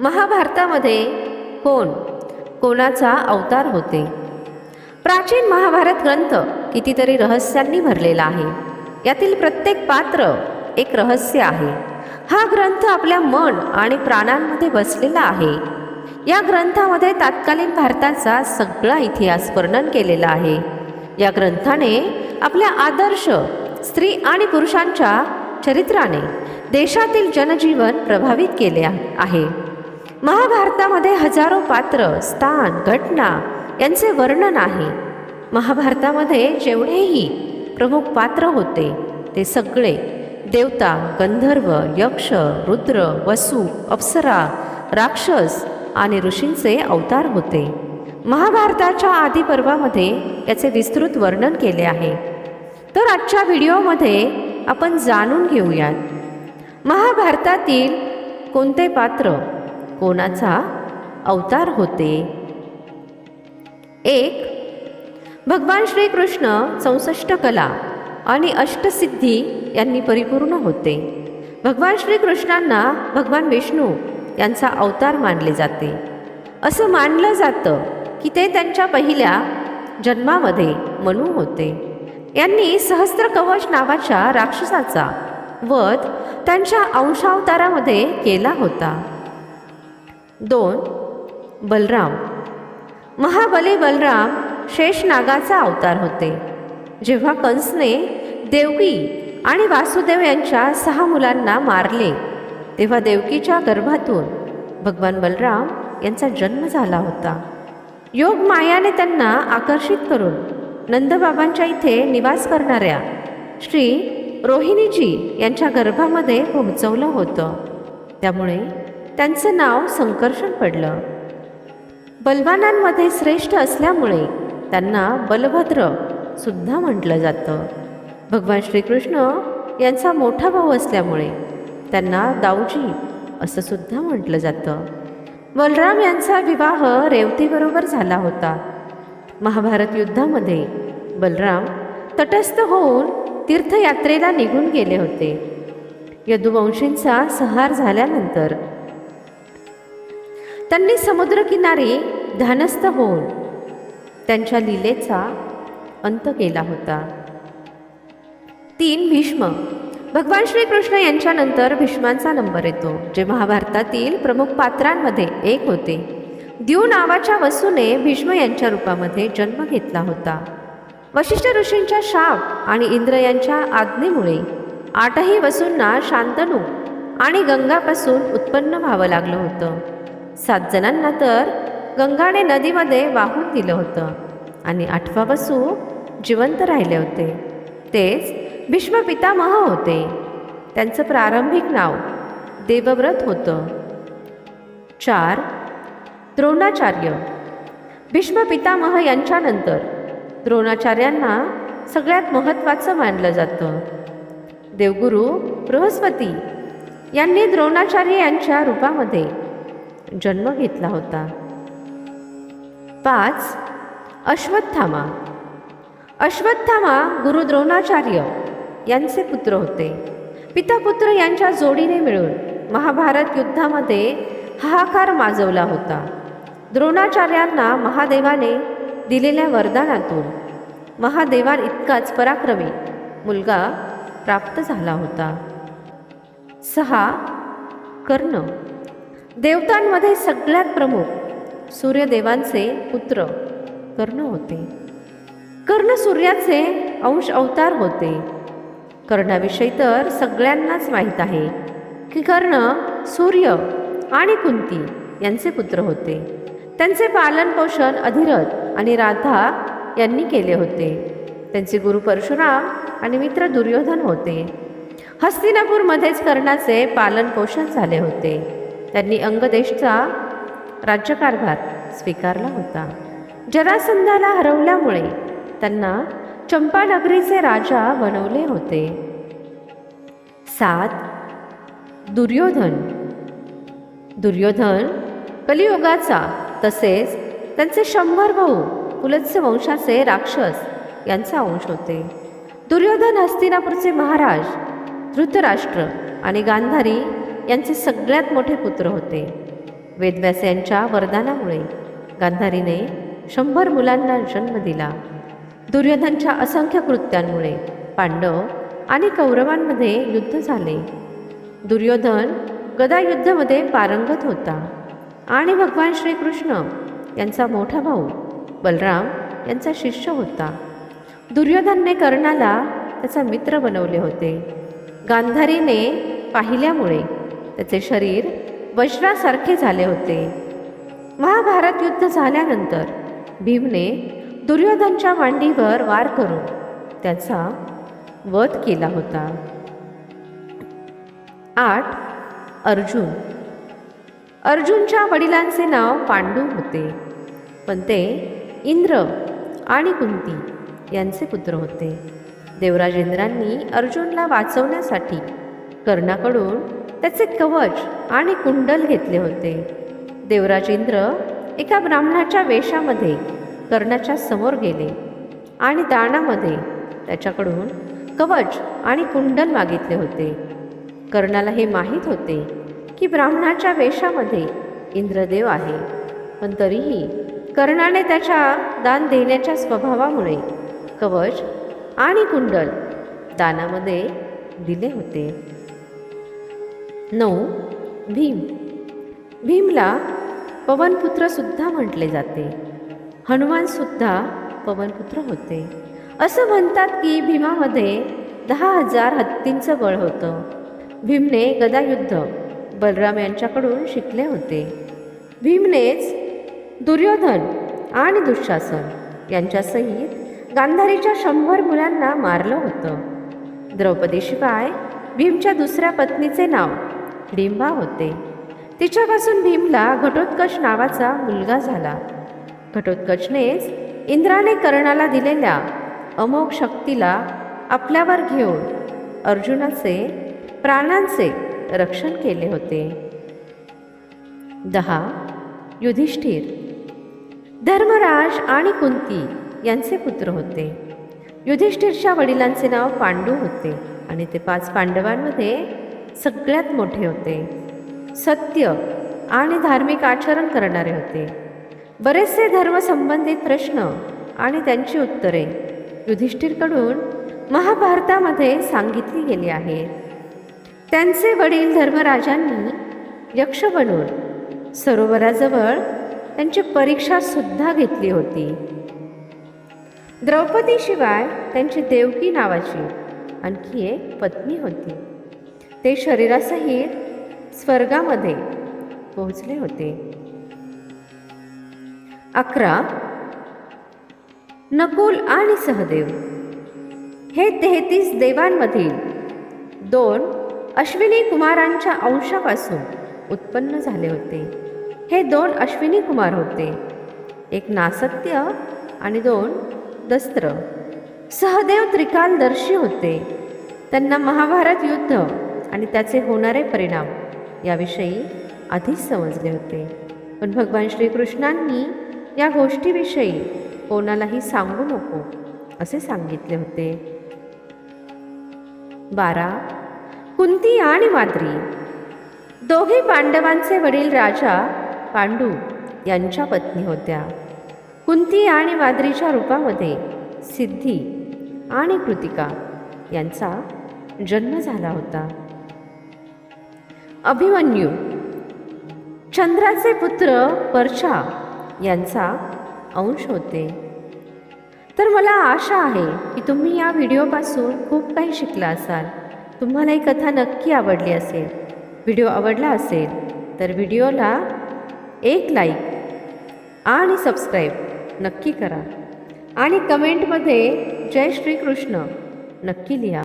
महाभारतामध्ये कोण कोणाचा अवतार होते? प्राचीन महाभारत ग्रंथ कितीतरी रहस्यांनी भरलेला आहे. यातील प्रत्येक पात्र एक रहस्य आहे. हा ग्रंथ आपल्या मन आणि प्राणांमध्ये बसलेला आहे. या ग्रंथामध्ये तात्कालीन भारताचा सगळा इतिहास वर्णन केलेला आहे. या ग्रंथाने आपल्या आदर्श स्त्री आणि पुरुषांच्या चरित्राने देशातील जनजीवन प्रभावित केले आहे. महाभारतामध्ये हजारो पात्र स्थान घटना यांचे वर्णन आहे. महाभारतामध्ये जेवढेही प्रमुख पात्र होते ते सगळे देवता गंधर्व यक्ष रुद्र वसु अप्सरा राक्षस आणि ऋषींचे अवतार होते. महाभारताच्या आदी पर्वामध्ये याचे विस्तृत वर्णन केले आहे. तर आजच्या व्हिडिओमध्ये आपण जाणून घेऊयात. महाभारतातील कोणते पात्र कोणाचा अवतार होते? एक भगवान श्रीकृष्ण चौसष्ट कला आणि अष्टसिद्धी यांनी परिपूर्ण होते. भगवान श्रीकृष्णांना भगवान विष्णू यांचा अवतार मानले जाते. असं मानलं जातं की ते त्यांच्या पहिल्या जन्मामध्ये मनू होते. यांनी सहस्त्र कवच नावाच्या राक्षसाचा वध त्यांच्या अंशावतारामध्ये केला होता. दोन बलराम. महाबली बलराम शेषनागाचा अवतार होते. जेव्हा कंसने देवकी आणि वासुदेव यांच्या सहा मुलांना मारले तेव्हा देवकीच्या गर्भातून भगवान बलराम यांचा जन्म झाला होता. योग मायाने त्यांना आकर्षित करून नंदबाबांच्या इथे निवास करणाऱ्या श्री रोहिणीजी यांच्या गर्भामध्ये पोहोचवलं होतं. त्यामुळे त्यांचं नाव संकर्षण पडलं. बलवानांमध्ये श्रेष्ठ असल्यामुळे त्यांना बलभद्र सुद्धा म्हटलं जातं. भगवान श्रीकृष्ण यांचा मोठा भाऊ असल्यामुळे त्यांना दाऊजी असं सुद्धा म्हटलं जातं. बलराम यांचा विवाह रेवतीबरोबर झाला होता. महाभारत युद्धामध्ये बलराम तटस्थ होऊन तीर्थयात्रेला निघून गेले होते. यदुवंशींचा संहार झाल्यानंतर त्यांनी समुद्रकिनारी ध्यानस्थ होऊन त्यांच्या लीलेचा अंत केला होता. तीन भीष्म. भगवान श्रीकृष्ण यांच्यानंतर भीष्मांचा नंबर येतो. जे महाभारतातील प्रमुख पात्रांमध्ये एक होते. द्यू नावाच्या वसूने भीष्म यांच्या रूपामध्ये जन्म घेतला होता. वशिष्ठ ऋषींच्या शाप आणि इंद्र यांच्या आज्ञेमुळे आठही वसूंना शांतनू आणि गंगापासून उत्पन्न व्हावं लागलं होतं. सात जणांना तर गंगाने नदीमध्ये वाहून दिलं होतं आणि आठवा वसू जिवंत राहिले होते. तेच भीष्म पितामह होते. त्यांचं प्रारंभिक नाव देवव्रत होतं. चार द्रोणाचार्य. भीष्म पितामह यांच्यानंतर द्रोणाचार्यांना सगळ्यात महत्त्वाचं मानलं जातं. देवगुरू बृहस्पती यांनी द्रोणाचार्य यांच्या रूपामध्ये जन्म घेतला होता. पाच अश्वत्थामा. अश्वत्थामा गुरु द्रोणाचार्य यांचे पुत्र होते. पिता पुत्र यांच्या जोडीने मिळून महाभारत युद्धामध्ये हाहाकार माजवला होता. द्रोणाचार्यांना महादेवाने दिलेल्या वरदानातून महादेवान इतकाच पराक्रमी मुलगा प्राप्त झाला होता. सहा कर्ण. देवतांमध्ये सगळ्यात प्रमुख सूर्यदेवांचे पुत्र कर्ण होते. कर्ण सूर्याचे अंश अवतार होते. कर्णाविषयी तर सगळ्यांनाच माहीत आहे की कर्ण सूर्य आणि कुंती यांचे पुत्र होते. त्यांचे पालनपोषण अधिरथ आणि राधा यांनी केले होते. त्यांचे गुरु परशुराम आणि मित्र दुर्योधन होते. हस्तिनापूरमध्येच कर्णाचे पालनपोषण झाले होते. त्यांनी अंगदेशचा राज्यकारभार स्वीकारला होता. जरासंधाला हरवल्यामुळे त्यांना चंपानगरीचे राजा बनवले होते. सात. दुर्योधन. दुर्योधन कलियुगाचा तसेच त्यांचे शंभर भाऊ पुलत्स वंशाचे राक्षस यांचा अंश होते. दुर्योधन हस्तिनापूरचे महाराज धृतराष्ट्र आणि गांधारी यांचे सगळ्यात मोठे पुत्र होते. वेदव्यास यांच्या वरदानामुळे गांधारीने शंभर मुलांना जन्म दिला. दुर्योधनच्या असंख्य कृत्यांमुळे पांडव आणि कौरवांमध्ये युद्ध झाले. दुर्योधन गदायुद्धामध्ये पारंगत होता आणि भगवान श्रीकृष्ण यांचा मोठा भाऊ बलराम यांचा शिष्य होता. दुर्योधनने कर्णाला त्याचा मित्र बनवले होते. गांधारीने पाहिल्यामुळे त्याचे शरीर वज्रासारखे झाले होते. महाभारत युद्ध झाल्यानंतर भीमने दुर्योधनच्या मांडीवर वार करून त्याचा वध केला होता. आठ. अर्जुन. अर्जुनच्या वडिलांचे नाव पांडू होते. पण ते इंद्र आणि कुंती यांचे पुत्र होते. देवराजेंद्रांनी अर्जुनला वाचवण्यासाठी कर्णाकडून त्याचे कवच आणि कुंडल घेतले होते. देवराजेंद्र एका ब्राह्मणाच्या वेशामध्ये कर्णाच्या समोर गेले आणि दानामध्ये त्याच्याकडून कवच आणि कुंडल मागितले होते. कर्णाला हे माहीत होते की ब्राह्मणाच्या वेशामध्ये इंद्रदेव आहे पण तरीही कर्णाने त्याच्या दान देण्याच्या स्वभावामुळे कवच आणि कुंडल दानामध्ये दिले होते. नऊ भीम. भीमला पवनपुत्रसुद्धा म्हटले जाते. हनुमानसुद्धा पवनपुत्र होते. असं म्हणतात की भीमामध्ये दहा हजार हत्तींचं बळ होतं. भीमने गदायुद्ध बलराम यांच्याकडून शिकले होते. भीमनेच दुर्योधन आणि दुःशासन यांच्यासहित गांधारीच्या शंभर मुलांना मारलं होतं. द्रौपदीशिवाय भीमच्या दुसऱ्या पत्नीचे नाव हिडिंबा होते. तिच्यापासून भीमला घटोत्कच नावाचा मुलगा झाला. घटोत्कचनेच इंद्राने कर्णाला दिलेल्या अमोघ शक्तीला आपल्यावर घेऊन अर्जुनाचे प्राणांचे रक्षण केले होते. दहा. युधिष्ठिर. धर्मराज आणि कुंती यांचे पुत्र होते. युधिष्ठिरच्या वडिलांचे नाव पांडू होते आणि ते पाच पांडवांमध्ये सगळ्यात मोठे होते. सत्य आणि धार्मिक आचरण करणारे होते. बरेचसे धर्मसंबंधित प्रश्न आणि त्यांची उत्तरे युधिष्ठिरकडून महाभारतामध्ये सांगितली गेली आहेत. त्यांचे वडील धर्मराजांनी यक्ष बनून सरोवराजवळ त्यांची परीक्षासुद्धा घेतली होती. द्रौपदीशिवाय त्यांची देवकी नावाची आणखी एक पत्नी होती. ते शरीरासहित स्वर्गामध्ये पोहोचले होते. अकरा. नकुल आणि सहदेव. हे तेहतीस देवांमधील दोन अश्विनी कुमारांच्या अंशापासून उत्पन्न झाले होते. हे दोन अश्विनी कुमार होते. एक नासत्य आणि दोन दस्त्र. सहदेव त्रिकालदर्शी होते. त्यांना महाभारत युद्ध आणि त्याचे होणारे परिणाम याविषयी आधीच समजले होते. पण भगवान श्रीकृष्णांनी या गोष्टीविषयी कोणालाही सांगू नको असे सांगितले होते. बारा कुंती आणि माद्री दोघे पांडवांचे वडील राजा पांडू यांच्या पत्नी होत्या. कुंती आणि माद्रीच्या रूपामध्ये सिद्धी आणि कृतिका यांचा जन्म झाला होता. अभिमन्यू. चंद्राचे पुत्र परशा यांचा अंश होते. तर मला आशा आहे की तुम्ही या व्हिडिओपासून खूप काही शिकला असाल. तुम्हाला ही कथा नक्की आवडली असेल. व्हिडिओ आवडला असेल तर व्हिडिओला एक लाईक आणि सबस्क्राईब नक्की करा. आणि कमेंटमध्ये जय श्रीकृष्ण नक्की लिहा.